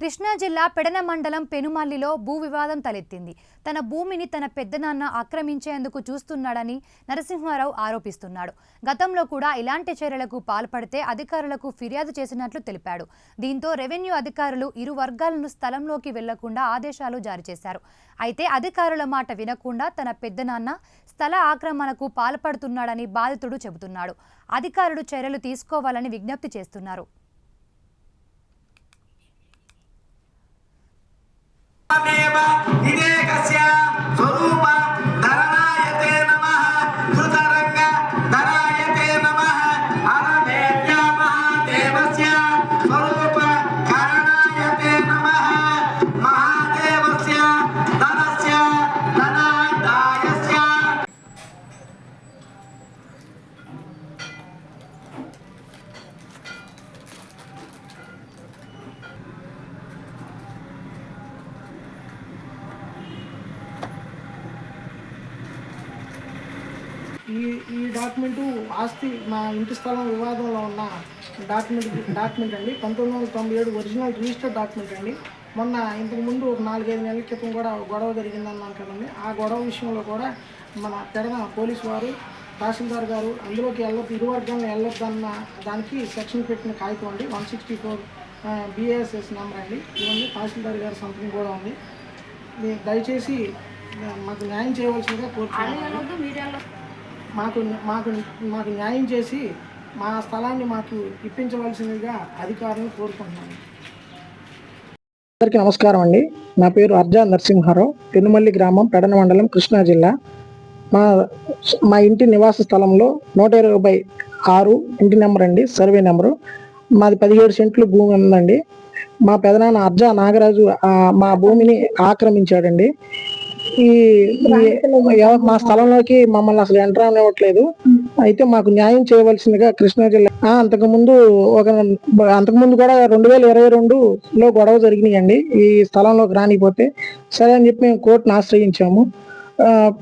కృష్ణా జిల్లా పెడన మండలం పెనుమల్లిలో భూ వివాదం తలెత్తింది. తన భూమిని తన పెద్దనాన్న ఆక్రమించేందుకు చూస్తున్నాడని నరసింహారావు ఆరోపిస్తున్నాడు. గతంలో కూడా ఇలాంటి చర్యలకు పాల్పడితే అధికారులకు ఫిర్యాదు చేసినట్లు తెలిపాడు. దీంతో రెవెన్యూ అధికారులు ఇరు వర్గాలను స్థలంలోకి వెళ్ళకుండా ఆదేశాలు జారీ చేశారు. అయితే అధికారుల మాట వినకుండా తన పెద్దనాన్న స్థల ఆక్రమణకు పాల్పడుతున్నాడని బాధితుడు చెబుతున్నాడు. అధికారులు చర్యలు తీసుకోవాలని విజ్ఞప్తి చేస్తున్నారు. 方便吗明天 ఈ ఈ డాక్యుమెంటు ఆస్తి మా ఇంటి స్థలం వివాదంలో ఉన్న డాక్యుమెంట్ డాక్యుమెంట్ అండి. పంతొమ్మిది వందల తొంభై ఏడు ఒరిజినల్ రిజిస్టర్డ్ డాక్యుమెంట్ అండి. మొన్న ఇంతకు ముందు ఒక నాలుగైదు నెలల క్రితం కూడా గొడవ జరిగిందన్నాను కదండి. ఆ గొడవ విషయంలో కూడా మన పెడన పోలీసు వారు తహసీల్దార్ గారు అందులోకి వెళ్ళొద్దు ఇరు వర్గాలను వెళ్ళొద్దన్న దానికి సెక్షన్ పెట్టిన కాగితం అండి. One sixty four BNSS number అండి. ఇవన్నీ తహసీల్దార్ గారి సంతకం కూడా ఉంది. దయచేసి మాకు న్యాయం చేయవలసిందిగా కోరుతున్నాను. మాకు మాకు మాకు న్యాయం చేసి మా స్థలాన్ని మాకు ఇప్పించవలసిందిగా అధికారులను కోరుకుంటున్నాను. అందరికీ నమస్కారం అండి. నా పేరు అర్జా నరసింహారావు. పెనుమల్లి గ్రామం పెడన మండలం కృష్ణా జిల్లా. మా మా ఇంటి నివాస స్థలంలో నూట ఇరవై ఆరు ఇంటి నెంబర్ అండి సర్వే నెంబరు. మాది పదిహేడు సెంట్లు భూమి ఉందండి. మా పెదనాన్న అర్జా నాగరాజు మా భూమిని ఆక్రమించాడండి. ఈ మా స్థలంలోకి మమ్మల్ని అసలు ఎంటర్ అనివ్వట్లేదు అయితే మాకు న్యాయం చేయవలసిందిగా కృష్ణా జిల్లా అంతకు ముందు ఒక అంతకు ముందు కూడా రెండు వేల ఇరవై రెండులో గొడవ జరిగినాయండి. ఈ స్థలంలోకి రానిపోతే సరే అని చెప్పి మేము కోర్టును ఆశ్రయించాము.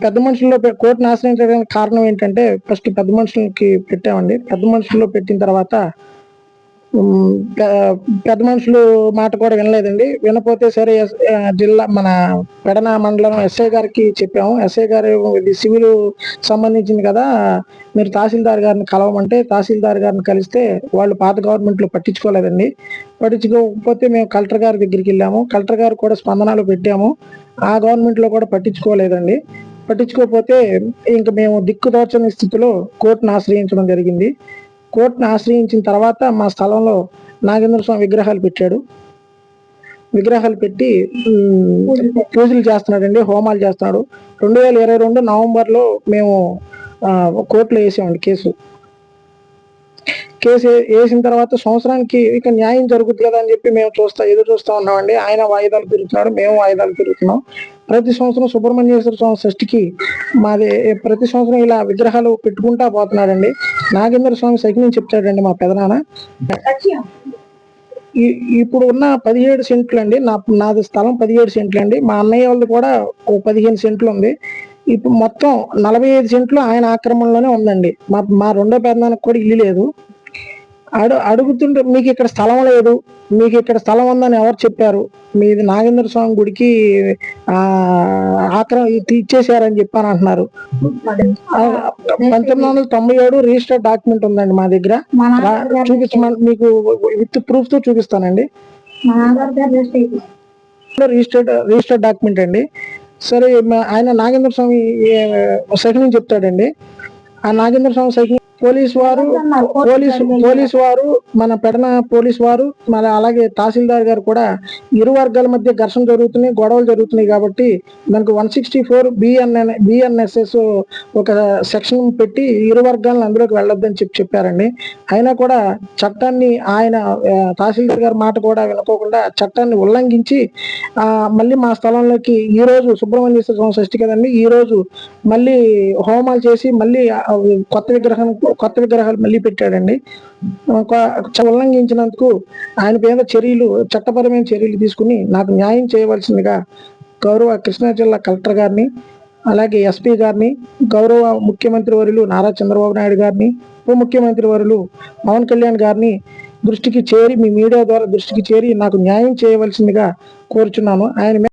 పెద్ద మనుషుల్లో కోర్టును ఆశ్రయించడానికి కారణం ఏంటంటే ఫస్ట్ పెద్ద మనుషులకి పెట్టామండి. పెద్ద మనుషుల్లో పెట్టిన తర్వాత పెద్ద మనుషులు మాట కూడా వినలేదండి. వినపోతే సరే జిల్లా మన పెడన మండలం ఎస్ఐ గారికి చెప్పాము. ఎస్ఐ గారు ఇది సివిల్ సంబంధించింది కదా మీరు తహసీల్దార్ గారిని కలవమంటే తహసీల్దార్ గారిని కలిస్తే వాళ్ళు పాత గవర్నమెంట్లో పట్టించుకోలేదండి. పట్టించుకోకపోతే మేము కలెక్టర్ గారి దగ్గరికి వెళ్ళాము. కలెక్టర్ గారు కూడా స్పందనలు పెట్టాము. ఆ గవర్నమెంట్లో కూడా పట్టించుకోలేదండి. పట్టించుకోకపోతే ఇంకా మేము దిక్కుదోచని స్థితిలో కోర్టును ఆశ్రయించడం జరిగింది. కోర్టును ఆశ్రయించిన తర్వాత మా స్థలంలో నాగేంద్ర స్వామి విగ్రహాలు పెట్టాడు. విగ్రహాలు పెట్టి పూజలు చేస్తున్నాడండి హోమాలు చేస్తున్నాడు. రెండు వేల ఇరవై రెండు నవంబర్లో మేము కోర్టులో వేసామండి కేసు. కేసు వేసిన తర్వాత సంవత్సరానికి ఇక న్యాయం జరుగుతుంది కదా అని చెప్పి మేము చూస్తా ఎదురు చూస్తా ఉన్నామండి. ఆయన వాయిదాలు తిరుగుతున్నాడు మేము వాయిదాలు తిరుగుతున్నాం ప్రతి సంవత్సరం సుబ్రహ్మణ్యేశ్వర స్వామి షష్ఠికి మాది ప్రతి సంవత్సరం ఇలా విగ్రహాలు పెట్టుకుంటా పోతున్నాడండి. నాగేంద్ర స్వామి సైకిల్ చెప్తాడండి మా పెదనాన్న. ఈ- ఇప్పుడు ఉన్న పదిహేడు సెంట్లు అండి. నా నాది స్థలం పదిహేడు సెంట్లు అండి. మా అన్నయ్య వాళ్ళది కూడా ఓ పదిహేను సెంట్లు ఉంది. ఇప్పుడు మొత్తం నలభై ఐదు సెంట్లు ఆయన ఆక్రమణలోనే ఉందండి. మా మా రెండో పెద్దనానికి కూడా ఇల్లు లేదు. అడు అడుగుతుంటే మీకు ఇక్కడ స్థలం లేదు మీకు ఇక్కడ స్థలం ఉందని ఎవరు చెప్పారు? మీది నాగేంద్ర స్వామి గుడికి ఆ ఆక్రమ ఇచ్చేసారని చెప్పని అంటున్నారు. పంతొమ్మిది వందల తొంభై ఏడు రిజిస్టర్డ్ డాక్యుమెంట్ ఉందండి మా దగ్గర. చూపించమని మీకు విత్ ప్రూఫ్తో చూపిస్తానండి రిజిస్టర్డ్ రిజిస్టర్డ్ డాక్యుమెంట్ అండి. సరే ఆయన నాగేంద్ర స్వామి సైకిల్ చెప్తాడండి. ఆ నాగేంద్ర స్వామి సైకిల్ పోలీస్ వారు పోలీసు పోలీసు వారు. మన పెడన పోలీస్ వారు మన అలాగే తహసీల్దార్ గారు కూడా ఇరు వర్గాల మధ్య ఘర్షణ జరుగుతున్నాయి గొడవలు జరుగుతున్నాయి కాబట్టి దానికి one sixty four BNN BNSS ఒక సెక్షన్ పెట్టి ఇరు వర్గాలను అందులోకి వెళ్ళొద్దని చెప్పి చెప్పారండి. అయినా కూడా చట్టాన్ని ఆయన తహసీల్దార్ గారి మాట కూడా వినుకోకుండా చట్టాన్ని ఉల్లంఘించి ఆ, మళ్ళీ మా స్థలంలోకి ఈ రోజు సుబ్రహ్మణ్యేశ్వర స్వామి షష్ఠి కదండి ఈ రోజు మళ్ళీ హోమాలు చేసి మళ్ళీ కొత్త విగ్రహం కొత్త విగ్రహాలు మళ్ళీ పెట్టాడండి. ఉల్లంఘించినందుకు ఆయన మీద చర్యలు చట్టపరమైన చర్యలు తీసుకుని నాకు న్యాయం చేయవలసిందిగా గౌరవ కృష్ణా జిల్లా కలెక్టర్ గారిని అలాగే ఎస్పీ గారిని గౌరవ ముఖ్యమంత్రి వరులు నారా చంద్రబాబు నాయుడు గారిని ఉప ముఖ్యమంత్రి వరులు పవన్ కళ్యాణ్ గారిని దృష్టికి చేరి మీ మీడియా ద్వారా దృష్టికి చేరి నాకు న్యాయం చేయవలసిందిగా కోరుచున్నాను. ఆయన